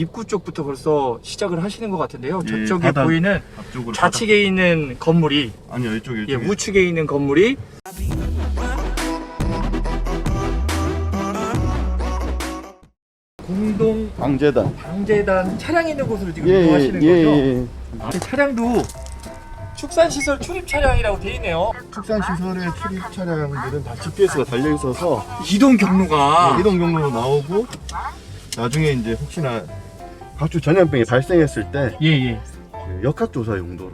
입구 쪽부터 벌써 시작을 하시는 것 같은데요. 예, 저쪽에 바닥 보이는 앞쪽으로 좌측에 있는 건물이 바닥- 아니요 이쪽에 예, 이쪽에 우측에 있는 건물이 공동 방재단 방재단 차량 있는 곳으로 지금 예, 이동하시는 예, 예, 거죠? 예. 아, 차량도 축산시설 출입 차량이라고 돼 있네요. 축산 시설의 출입 차량들은 다 GPS가 달려 있어서 이동 경로가 이동 경로로 나오고 나중에 이제 혹시나 각종 전염병이 발생했을 때 예예 그 역학 조사 용도로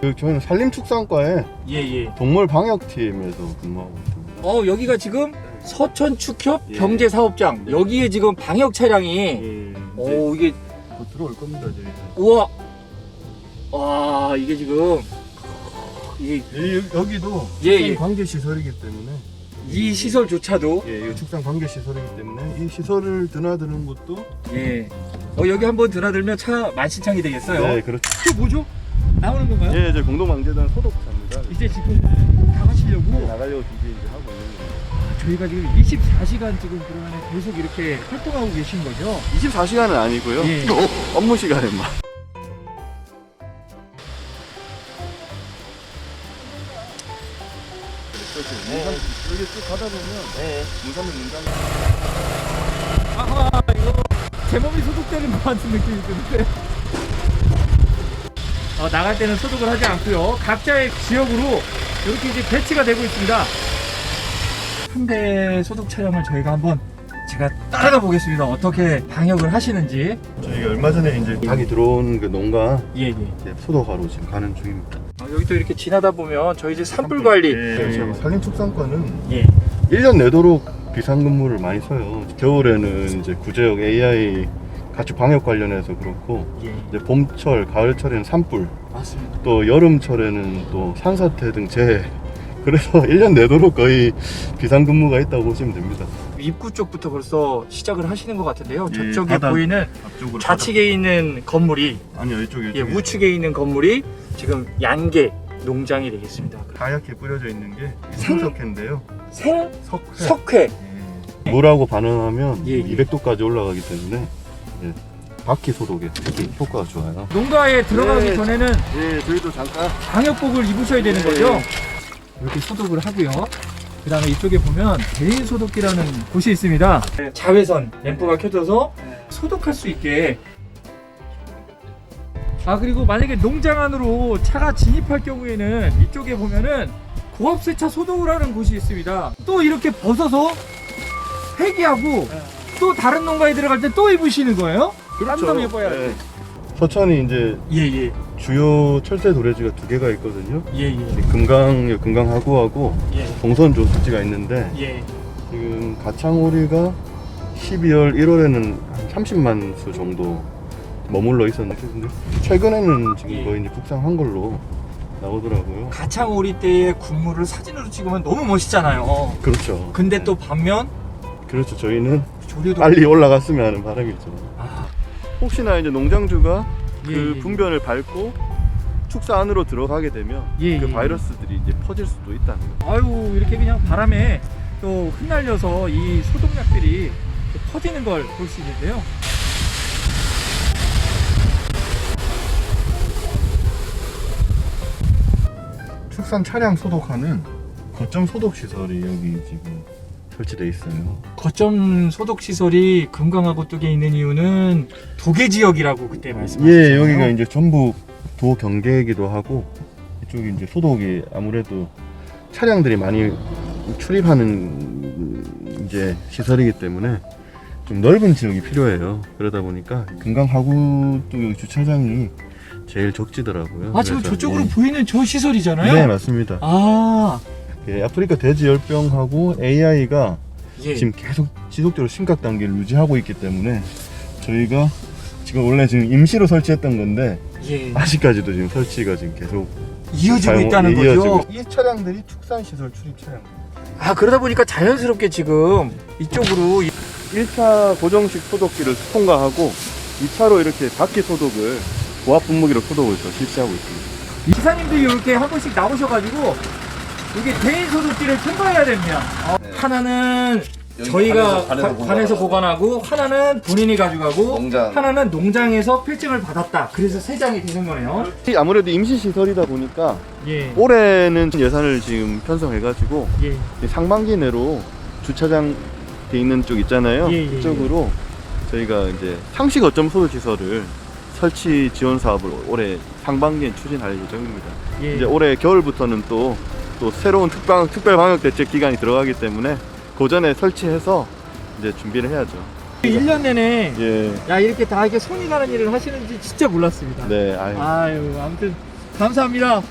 그 저희는 산림축산과에 예예. 동물 방역팀에서 근무하고 있습니다. 어 여기가 지금 서천 축협 예. 경제 사업장 여기에 지금 방역 차량이 예, 오 이게 곧 들어올 겁니다 저희. 우와 와 이게 지금 이게 이- 여기도 예, 예. 관계 시설이기 때문에 이 시설조차도 예, 이거 축산 관계 시설이기 때문에 이 시설을 드나드는 것도 예. 어 여기 한번 드나들면 차 만신창이 되겠어요. 네 그렇죠. 또 뭐죠? 나오는 건가요? 예, 이제 공동방재단 소독차입니다. 이제 지금 나가시려고 나가려고 준비 이제 하고 있는 거예요. 저희가 지금 24시간 지금 그러면 계속 이렇게 활동하고 계신 거죠? 24시간은 아니고요. 예. 업무 시간에만. 가다 보면 문산면 문장 아하 이거 제 몸이 소독되는 것 같은 느낌이 드는데. 어, 나갈 때는 소독을 하지 않고요. 각자의 지역으로 이렇게 이제 배치가 되고 있습니다. 한 대 소독 차량을 저희가 한번 제가 따라가 보겠습니다. 어떻게 방역을 하시는지. 저희가 얼마 전에 이제 닭이 들어온 그 농가 예 예. 이제 소독하러 지금 가는 중입니다. 어, 여기 또 이렇게 지나다 보면 저희 이제 산불 관리 예, 산림축산과는 예. 1년 내도록 비상근무를 많이 써요. 겨울에는 이제 구제역 AI 가축 방역 관련해서 그렇고 예. 이제 봄철, 가을철에는 산불, 맞습니다 또 여름철에는 또 산사태 등 재해. 그래서 1년 내도록 거의 비상근무가 있다고 보시면 됩니다. 입구 쪽부터 벌써 시작을 하시는 것 같은데요 예, 저쪽에 바닥- 보이는 앞쪽으로 좌측에 있는 건물이 아니요 이쪽에 예, 우측에 있는 건물이 지금 양계 농장이 되겠습니다. 하얗게 뿌려져 있는 게 생- 생석회인데요. 생 석회. 석회. 예. 물하고 반응하면 예, 예. 200도까지 올라가기 때문에 예, 바퀴 소독에 특히 효과가 좋아요. 농가에 들어가기 네. 전에는 예, 저희도 잠깐 방역복을 입으셔야 되는 네. 거죠. 이렇게 소독을 하고요. 그 다음에 이쪽에 보면 대인 소독기라는 곳이 있습니다. 자외선 램프가 켜져서 소독할 수 있게. 아 그리고 만약에 농장 안으로 차가 진입할 경우에는 이쪽에 보면은 고압 세차 소독을 하는 곳이 있습니다. 또 이렇게 벗어서 폐기하고 또 다른 농가에 들어갈 때 또 입으시는 거예요? 깜깜 예뻐야 돼. 예. 서천이 이제 예예 주요 철새 도래지가 두 개가 있거든요. 예예 금강 금강 하구하고 예. 동선 조수지가 있는데 예. 지금 가창오리가 12월 1월에는 한 30만 수 정도 머물러 있었는데 근데 최근에는 지금 예. 거의 이제 북상한 걸로 나오더라고요. 가창 오리 때의 군무를 사진으로 찍으면 너무 멋있잖아요. 그렇죠. 근데 또 반면 그렇죠. 저희는 조류도 빨리 올라갔으면 하는 바람이죠. 아, 혹시나 이제 농장주가 그 예, 예. 분변을 밟고 축사 안으로 들어가게 되면 예, 그 예. 바이러스들이 이제 퍼질 수도 있다는 거. 아유 이렇게 그냥 바람에 또 흩날려서 이 소독약들이 또 퍼지는 걸 볼 수 있는데요. 축산 차량 소독하는 거점 소독 시설이 여기 지금 설치돼 있어요. 거점 소독 시설이 금강하고 뚝에 있는 이유는 도계 지역이라고 그때 말씀하셨잖아요. 예, 여기가 이제 전북 도 경계이기도 하고 이쪽이 이제 소독이 아무래도 차량들이 많이 출입하는 이제 시설이기 때문에 좀 넓은 지역이 필요해요. 그러다 보니까 금강 하구 쪽 여기 주차장이 제일 적지더라고요. 아 지금 그래서, 저쪽으로 예. 보이는 저 시설이잖아요. 네 맞습니다. 아 예, 아프리카 돼지 열병하고 AI가 예. 지금 계속 지속적으로 심각 단계를 유지하고 있기 때문에 저희가 지금 원래 지금 임시로 설치했던 건데 예. 아직까지도 지금 설치가 지금 계속 이어지고 사용- 있다는 예, 거죠. 이어지고. 이 차량들이 축산시설 출입 차량. 아 그러다 보니까 자연스럽게 지금 이쪽으로 1차 고정식 소독기를 통과하고 2차로 이렇게 바퀴 소독을 고압 분무기로 소독을 더 실시하고 있습니다. 기사님들이 이렇게 한 번씩 나오셔가지고 이게 대인 소독기를 통과해야 됩니다. 어, 네. 하나는 여기 저희가 관에서- 관에서 관- 관에서 보관하고 하나는 본인이 가져가고 농장. 하나는 농장에서 필증을 받았다. 그래서 세 장이 되는 거네요. 아무래도 임시 시설이다 보니까 예. 올해는 예산을 지금 편성해가지고 예. 상반기 내로 주차장 돼 있는 쪽 있잖아요. 예, 예, 그쪽으로 저희가 이제 상시 거점 소득 시설을 설치 지원 사업을 올해 상반기에 추진할 예정입니다. 예. 이제 올해 겨울부터는 또, 또 새로운 특방, 특별 방역 대책 기간이 들어가기 때문에 그 전에 설치해서 이제 준비를 해야죠. 1년 내내 예. 야 이렇게 다 이렇게 손이 가는 일을 하시는지 진짜 몰랐습니다. 네, 아유. 아유 아무튼 감사합니다.